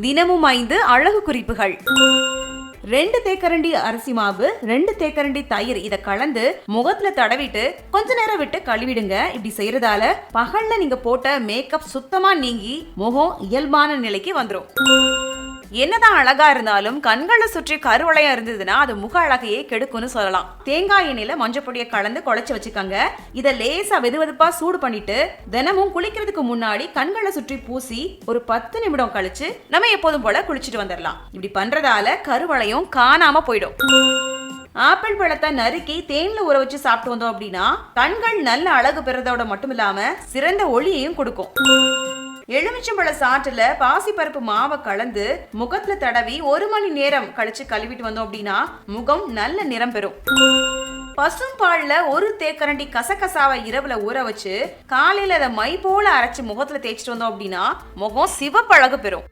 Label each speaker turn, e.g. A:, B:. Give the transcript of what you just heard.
A: தினமும் ஐந்து அழகு குறிப்புகள். ரெண்டு தேக்கரண்டி அரிசி மாவு ரெண்டு தேக்கரண்டி தயிர் இத கலந்து முகத்துல தடவிட்டு கொஞ்ச நேரம் விட்டு கழுவிடுங்க. இப்படி செய்யறதால பகல்ல நீங்க போட்ட மேக்கப் சுத்தமா நீங்கி முகம் இயல்பான நிலைக்கு வந்துரும். என்னதான் அழகா இருந்தாலும் கண்களை சுற்றி கருவளையம் இருந்ததுன்னா அது முக அழகையே கெடுக்கும்னு சொல்லலாம். தேங்காய் எண்ணெயில மஞ்சள் பொடியை கலந்து குழைச்சு வச்சுக்கோங்க. இதை லேசா வெதுவெதுப்பா சூடு பண்ணிட்டு தினமும் குளிக்கிறதுக்கு முன்னாடி கண்களை சுற்றி பூசி ஒரு பத்து நிமிடம் கழிச்சு நம்ம எப்போதும் போல குளிச்சுட்டு வந்துடலாம். இப்படி பண்றதால கருவளையம் காணாம போயிடும். ஆப்பிள் பழத்தை நறுக்கி தேன்ல ஊற வச்சு சாப்பிட்டு வந்தோம் அப்படின்னா கண்கள் நல்ல அழகு பெறதோட மட்டும் இல்லாம சிறந்த ஒளியையும் கொடுக்கும். எலுமிச்சம்பழ சாற்றுல பாசிப்பருப்பு மாவை கலந்து முகத்துல தடவி ஒரு மணி நேரம் கழிச்சு கழுவிட்டு வந்தோம் அப்படின்னா முகம் நல்ல நிறம் பெறும். பசும் பால்ல ஒரு தேக்கரண்டி கசகசாவை இரவுல ஊற வச்சு காலையில அதை மை போல அரைச்சு முகத்துல தேய்ச்சிட்டு வந்தோம் அப்படின்னா முகம் சிவப்பழகு பெறும்.